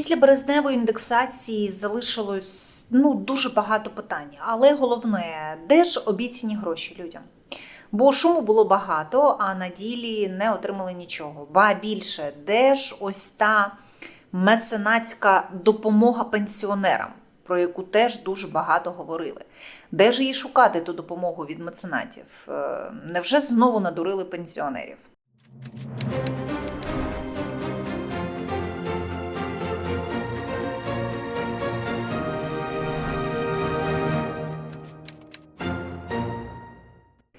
Після березневої індексації залишилось ну, дуже багато питань. Але головне, де ж обіцяні гроші людям? Бо шуму було багато, а на ділі не отримали нічого. Ба більше, де ж ось та меценатська допомога пенсіонерам, про яку теж дуже багато говорили. Де ж її шукати ту допомогу від меценатів? Е, Невже знову надурили пенсіонерів?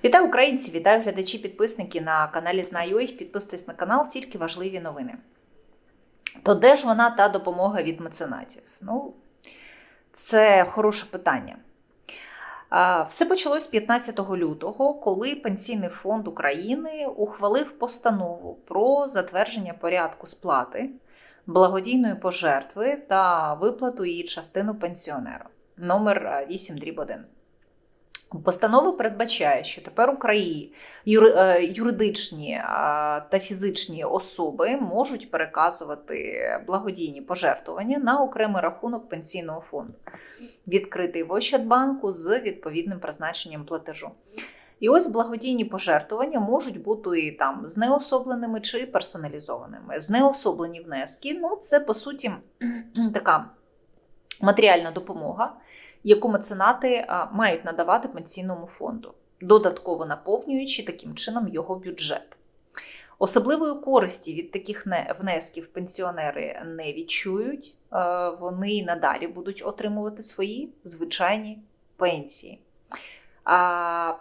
Вітаю українці, вітаю глядачі, підписники на каналі Знаю їх. Підписуйтесь на канал, тільки важливі новини. То де ж вона та допомога від меценатів? Ну, це хороше питання. Все почалось 15 лютого, коли Пенсійний фонд України ухвалив постанову про затвердження порядку сплати благодійної пожертви та виплату її частину пенсіонеру номер 8 дріб 1. Постанова передбачає, що тепер Україні е, юридичні е, та фізичні особи можуть переказувати благодійні пожертвування на окремий рахунок пенсійного фонду, відкритий в Ощадбанку з відповідним призначенням платежу. І ось благодійні пожертвування можуть бути там знеособленими чи персоналізованими. Знеособлені внески ну це по суті така матеріальна допомога яку меценати мають надавати пенсійному фонду, додатково наповнюючи таким чином його бюджет. Особливої користі від таких внесків пенсіонери не відчують, е, вони надалі будуть отримувати свої звичайні пенсії.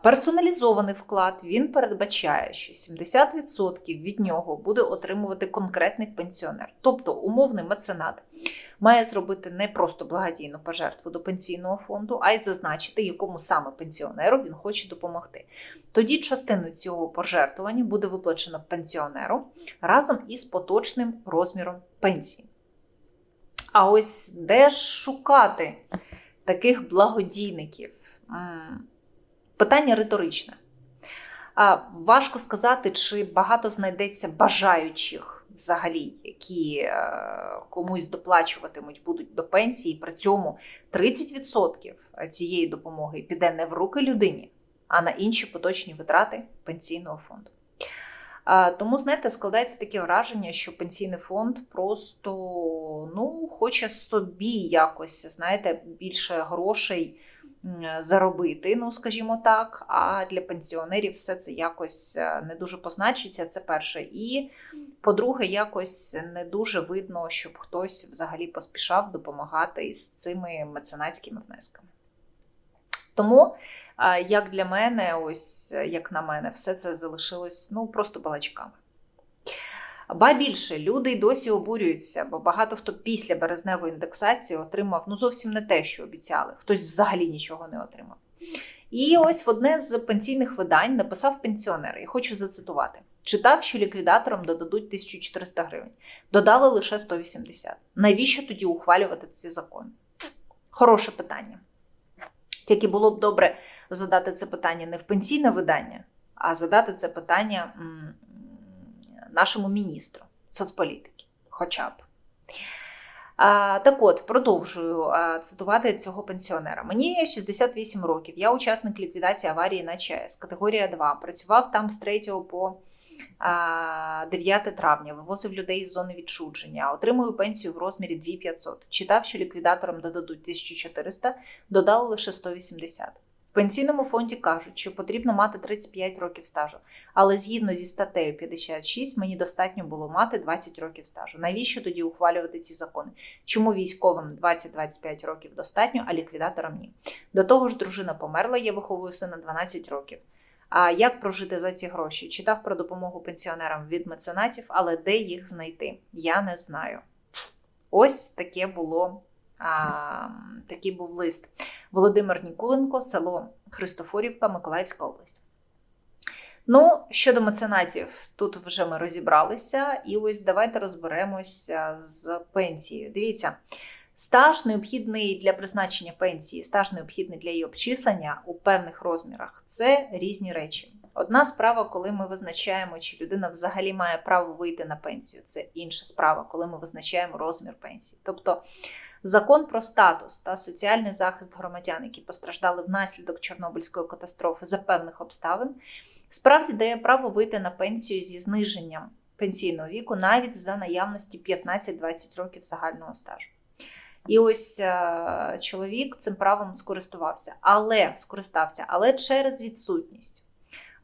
Персоналізований вклад він передбачає, що 70% від нього буде отримувати конкретний пенсіонер, тобто умовний меценат має зробити не просто благодійну пожертву до пенсійного фонду, а й зазначити, якому саме пенсіонеру він хоче допомогти. Тоді частину цього пожертвування буде виплачено пенсіонеру разом із поточним розміром пенсії. А ось де ж шукати таких благодійників? Питання риторичне. Важко сказати, чи багато знайдеться бажаючих взагалі, які е, комусь доплачуватимуть будуть до пенсії. При цьому 30% цієї допомоги піде не в руки людині, а на інші поточні витрати пенсійного фонду. Тому, знаєте, складається таке враження, що пенсійний фонд просто ну, хоче собі якось, знаєте, більше грошей заробити, ну скажімо так. А для пенсіонерів все це якось е, не дуже позначиться. Це перше. І по-друге, якось не дуже видно, щоб хтось взагалі поспішав допомагати із цими меценатськими внесками. Тому, е, як для мене, ось е, як на мене, все це залишилось ну просто балачками. Ба більше люди й досі обурюються, бо багато хто після березневої індексації отримав ну зовсім не те, що обіцяли. Хтось взагалі нічого не отримав. І ось в одне з пенсійних видань написав пенсіонер, і хочу зацитувати: читав, що ліквідаторам додадуть 1400 гривень, додали лише 180. Навіщо тоді ухвалювати ці закони? Хороше питання. Тільки було б добре задати це питання не в пенсійне видання, а задати це питання нашому міністру соцполітики, хоча б. Так от, продовжую цитувати цього пенсіонера. Мені 68 років, я учасник ліквідації аварії на ЧАЕС, категорія 2. Працював там з 3 по 9 травня, вивозив людей з зони відчудження, отримую пенсію в розмірі 2500. Читав, що ліквідаторам додадуть 1400, додали лише 180. В пенсійному фонді кажуть, що потрібно мати 35 років стажу, але згідно зі статтею 56 мені достатньо було мати 20 років стажу. Навіщо тоді ухвалювати ці закони? Чому військовим 20-25 років достатньо, а ліквідаторам ні? До того ж, дружина померла, я виховую сина 12 років. А як прожити за ці гроші? Читав про допомогу пенсіонерам від меценатів, але де їх знайти? Я не знаю. Ось таке було. Такий був лист. Володимир Нікуленко, село Христофорівка, Миколаївська область. Ну, щодо меценатів, тут вже ми розібралися, і ось давайте розберемося з пенсією. Дивіться, Стаж необхідний для призначення пенсії, стаж необхідний для її обчислення у певних розмірах це різні речі. Одна справа, коли ми визначаємо, чи людина взагалі має право вийти на пенсію. Це інша справа, коли ми визначаємо розмір пенсії. Тобто закон про статус та соціальний захист громадян, які постраждали внаслідок Чорнобильської катастрофи за певних обставин, справді дає право вийти на пенсію зі зниженням пенсійного віку навіть за наявності 15-20 років загального стажу. І ось е, чоловік цим правом скористувався, але скористався, але через відсутність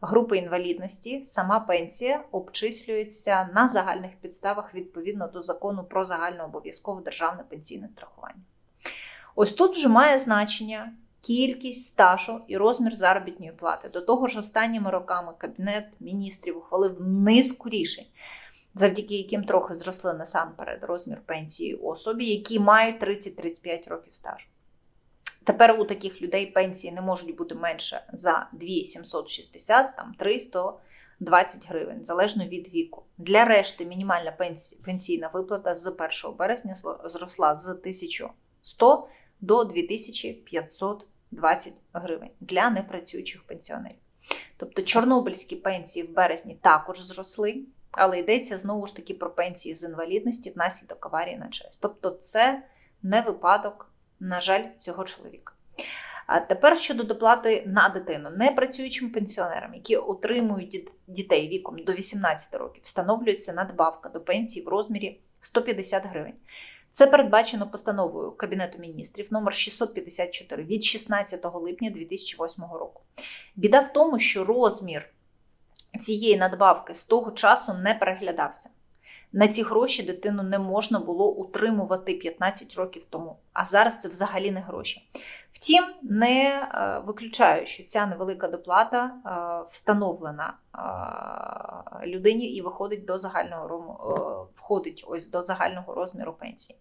групи інвалідності сама пенсія обчислюється на загальних підставах відповідно до закону про загальнообов'язкове державне пенсійне страхування. Ось тут вже має значення кількість стажу і розмір заробітної плати. До того ж, останніми роками Кабінет міністрів ухвалив низку рішень, завдяки яким трохи зросли насамперед розмір пенсії особі, які мають 30-35 років стажу. Тепер у таких людей пенсії не можуть бути менше за 2760, там 320 гривень, залежно від віку. Для решти мінімальна пенсійна виплата з 1 березня зросла з 1100 до 2520 гривень для непрацюючих пенсіонерів. Тобто чорнобильські пенсії в березні також зросли, але йдеться знову ж таки про пенсії з інвалідності внаслідок аварії на ЧАЕС. Тобто це не випадок, на жаль, цього чоловіка. А тепер щодо доплати на дитину, непрацюючим пенсіонерам, які отримують дітей віком до 18 років, встановлюється надбавка до пенсії в розмірі 150 гривень. Це передбачено постановою Кабінету міністрів номер 654 від 16 липня 2008 року. Біда в тому, що розмір цієї надбавки з того часу не переглядався. На ці гроші дитину не можна було утримувати 15 років тому, а зараз це взагалі не гроші. Втім, не е, виключаю, що ця невелика доплата е, встановлена е, людині і виходить до загального входить ось до загального розміру пенсії.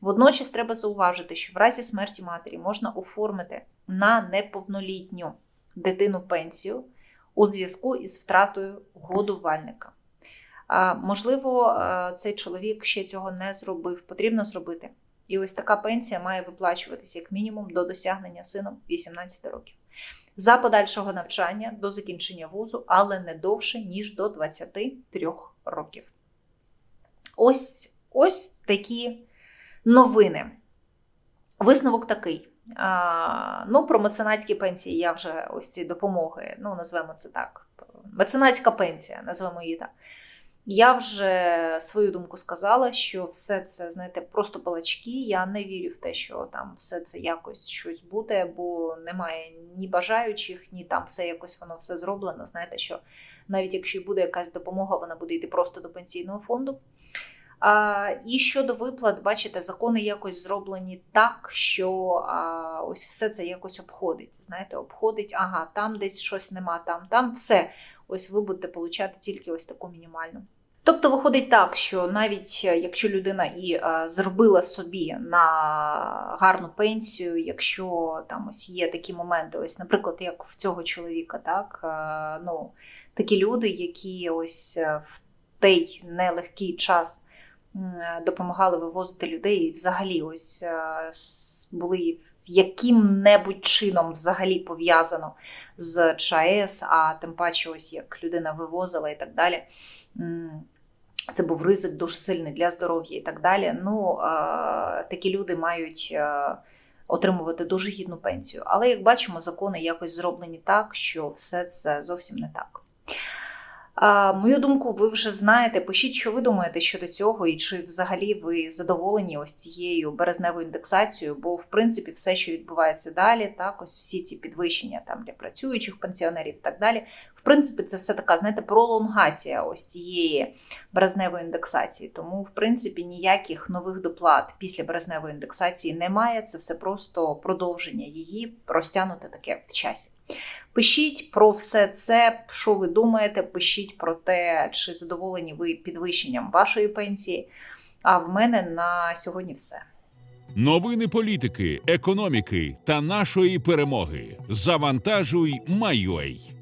Водночас треба зауважити, що в разі смерті матері можна оформити на неповнолітню дитину пенсію у зв'язку із втратою годувальника. Можливо, е, цей чоловік ще цього не зробив, потрібно зробити. І ось така пенсія має виплачуватися як мінімум до досягнення сином 18 років. За подальшого навчання до закінчення вузу, але не довше, ніж до 23 років. Ось, ось такі новини. Висновок такий. А, ну, про меценатські пенсії я вже ось ці допомоги, ну, назвемо це так. Меценатська пенсія, назвемо її так. Я вже свою думку сказала, що все це, знаєте, просто балачки. Я не вірю в те, що там все це якось щось буде, бо немає ні бажаючих, ні там все якось воно все зроблено. Знаєте, що навіть якщо буде якась допомога, вона буде йти просто до пенсійного фонду. І щодо виплат, бачите, закони якось зроблені так, що ось все це якось обходить. Знаєте, обходить, ага, там десь щось нема, там, там все. Ось ви будете получати тільки ось таку мінімальну. Тобто виходить так, що навіть е, якщо людина і е, зробила собі на гарну пенсію, якщо там ось є такі моменти, ось, наприклад, як в цього чоловіка, так е, ну такі люди, які ось в той нелегкий час допомагали вивозити людей, і взагалі ось е, були яким-небудь чином взагалі пов'язано з ЧАЕС, а тим паче, ось як людина вивозила і так далі. Це був ризик дуже сильний для здоров'я і так далі. Ну, е, такі люди мають е, отримувати дуже гідну пенсію. Але як бачимо, закони якось зроблені так, що все це зовсім не так. Мою думку, ви вже знаєте. Пишіть, що ви думаєте щодо цього, і чи взагалі ви задоволені ось цією березневою індексацією, бо в принципі все, що відбувається далі, так ось всі ці підвищення там для працюючих пенсіонерів і так далі. В принципі, це все така, знаєте, пролонгація ось цієї березневої індексації. Тому, в принципі, ніяких нових доплат після березневої індексації немає. Це все просто продовження її, розтягнуте таке в часі. Пишіть про все це, що ви думаєте, пишіть про те, чи задоволені ви підвищенням вашої пенсії. А в мене на сьогодні все. Новини політики, економіки та нашої перемоги. Завантажуй Майой.